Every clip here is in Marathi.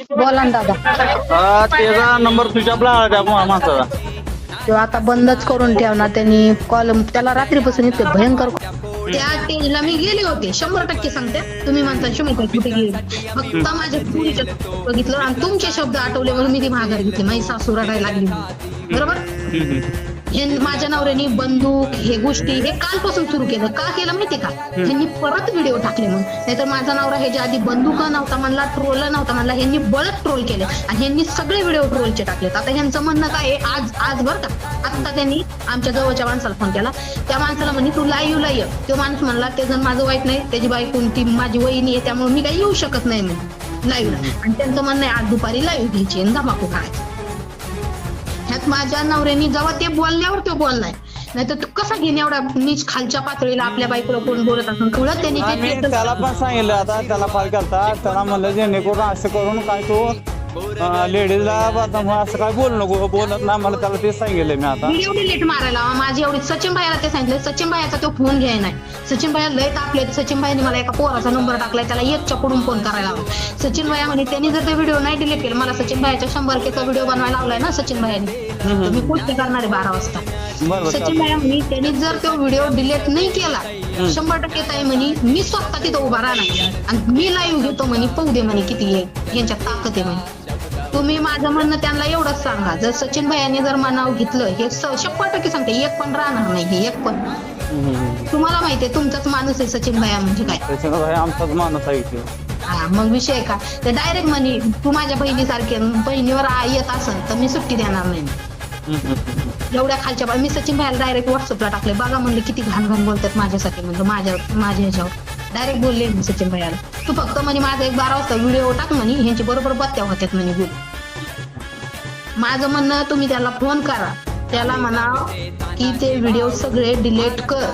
बोला ना दादा. अं, त्याचा नंबर स्विच ऑफ लागला त्या मा- माणसाचा. तो आता बंदच करून ठेवणार त्यांनी कॉल त्याला रात्रीपासून इतके भयंकर त्या स्टेजला मी गेले होते शंभर टक्के सांगते. तुम्ही म्हणता शंभर टक्के कुठे गेले? फक्त माझ्या पुरीच्या बघितलं आणि तुमचे शब्द आठवले म्हणून मी ती माघार घेतली. माझी सासू रडायला लागली. बरोबर? हे माझ्या नवऱ्याने बंदूक हे गोष्टी हे कालपासून सुरू केलं. का केलं माहिती का? ह्यांनी परत व्हिडिओ टाकले म्हणून. नाहीतर माझा नवरा ह्याच्या आधी बंदूक नव्हता म्हणला ट्रोल नव्हता म्हणला ह्यांनी बळत ट्रोल केले. आणि ह्यांनी सगळे व्हिडिओ ट्रोलचे टाकलेत. आता ह्यांचं म्हणणं काय आज आज बरं का? आता त्यांनी आमच्या जवळच्या माणसाला फोन केला. त्या माणसाला म्हणे तू लाईव्ह ला ये. तो माणूस म्हणला ते जण माझं वाईट नाही. त्याची बाई कोणती माझी वहिनी आहे. त्यामुळे मी काही येऊ शकत नाही म्हणे. लाईव्हला आणि त्यांचं म्हणणं आहे आज दुपारी लाईव्ह घ्यायची धमाकू ह्यात माझ्या नवऱ्यानी जेव्हा ते बोलल्यावर तो बोललाय. नाही तर तू कसा घेणे एवढा नीच खालच्या पातळीला आपल्या बायकोला कोण बोलत असून? कळत त्यांनी त्याला पण सांगितलं आता त्याला कॉल करता त्याला म्हणलं जेणेकरून असं करून काय तो लेडीजला असं काय बोलू नको बोलत नाही मला त्याला तेच सांगितलं मी आता. व्हिडिओ डिलीट मारायला. माझी एवढी सचिन भाईला ते सांगितलं सचिन भाईचा तो फोन घ्याय नाही. सचिन भाई लय तापले सचिन भाईने मला एका पोराचा नंबर टाकलाय त्याला एक चकडून फोन करायला सचिन भाई म्हणे त्यांनी जर ते व्हिडिओ नाही डिलीट केला मला सचिन भाईच्या शंभर केचा व्हिडिओ बनवायला लावलाय ना सचिन भाईने. मी पोस्ट करणार आहे बारा वाजता. सचिन भाई म्हणे त्यांनी जर तो व्हिडिओ डिलीट नाही केला शंभर टक्के ताई म्हणे मी स्वतः तिथं उभा राहणार. आणि मी लाईव्ह घेतो म्हणे पाहू दे म्हणे किती यांच्यात ताकद आहे म्हणे. तुम्ही माझं म्हणणं त्यांना एवढंच सांगा. जर सचिन भाईने जर मनाव घेतलं हे शंभर टक्के सांगते. एक पण राहणार नाही हे एक पण. तुम्हाला माहितीये तुमचाच माणूस आहे सचिन भाई म्हणजे काय? त्याच्यानं भाई आमचाच माणूस आहे इथे. हा मग विषय का? ते डायरेक्ट म्हणे तू माझ्या बहिणीसारखे बहिणीवर आ- येत असेल तर मी सुट्टी देणार नाही. एवढ्या खालच्या बा- मी सचिन भाईला डायरेक्ट व्हॉट्सअपला टाकले बघा म्हणले किती घाण घाण बोलतात माझ्यासाठी. म्हणजे माझ्या माझ्या ह्याच्यावर. डायरेक्ट बोलले सचिन भैयाला. तू फक्त म्हणे माझा एक बारा वाजता व्हिडिओ टाक म्हणे ह्यांची बरोबर बत्त्या होत्यात म्हणे बोल माझं म्हणणं तुम्ही त्याला फोन करा. त्याला म्हणा की ते व्हिडिओ सगळे डिलीट कर.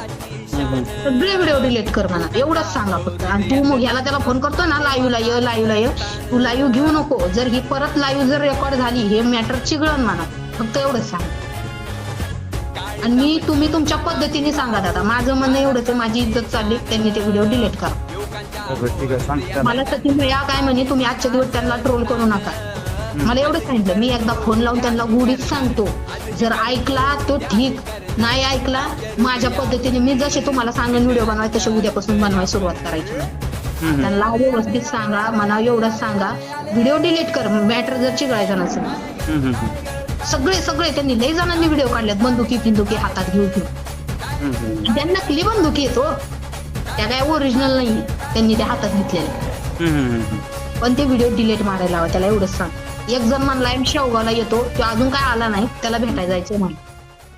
सगळे व्हिडिओ डिलीट कर म्हणा. एवढंच सांगा फक्त. आणि तू मग ह्याला त्याला फोन करतो ना लाईव्हला ये लाईव्हला ये तू लाईव्ह घेऊ नको. जर ही परत लाईव्ह जर रेकॉर्ड झाली हे मॅटर चिघळण म्हणा. फक्त एवढंच सांग. आणि मी तुम्ही तुमच्या पद्धतीने सांगा दादा. माझं म्हणणं एवढंच आहे माझी इज्जत चालली त्यांनी ते व्हिडिओ डिलीट करा. ठीक आहे मला सचिन भैया काय म्हणे तुम्ही आजच्या दिवस त्यांना ट्रोल करू नका. मला एवढं सांगितलं. मी एकदा फोन लावून त्यांना गुढीच सांगतो. जर ऐकला तो ठीक. नाही ऐकला माझ्या पद्धतीने मी जसे तुम्हाला सांगेन व्हिडिओ बनवाय तसे उद्यापासून बनवायला सुरुवात करायची. हम्म. त्यांना व्यवस्थित सांगा मला एवढंच सांगा. व्हिडिओ डिलीट कर मॅटर जर चिघळायचा नसेल. हम्म, हम्म, सगळे सगळे त्यांनी लई जणांनी व्हिडिओ काढलेत बंदुकी फिंदुकी हातात घेऊन घेऊन त्यांना नकली बंदुकी येतो त्या काय ओरिजिनल नाही त्यांनी त्या हातात घेतलेल्या. पण ते व्हिडिओ डिलीट मारायला हवा त्याला एवढंच सांग. एक जण म्हणला एम शेवगावला येतो. तो अजून काय आला नाही त्याला भेटायला जायचं म्हणून.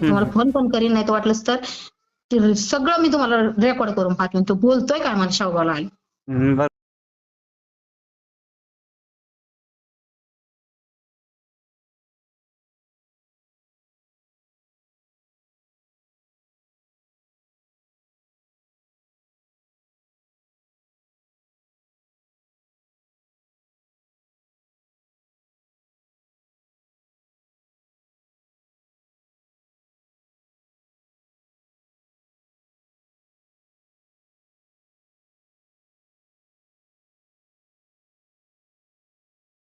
तुम्हाला फोन पण करीन नाही तर वाटलंच तर सगळं मी तुम्हाला रेकॉर्ड करून पाठवेन. तो बोलतोय काय मला शेवगावला आले.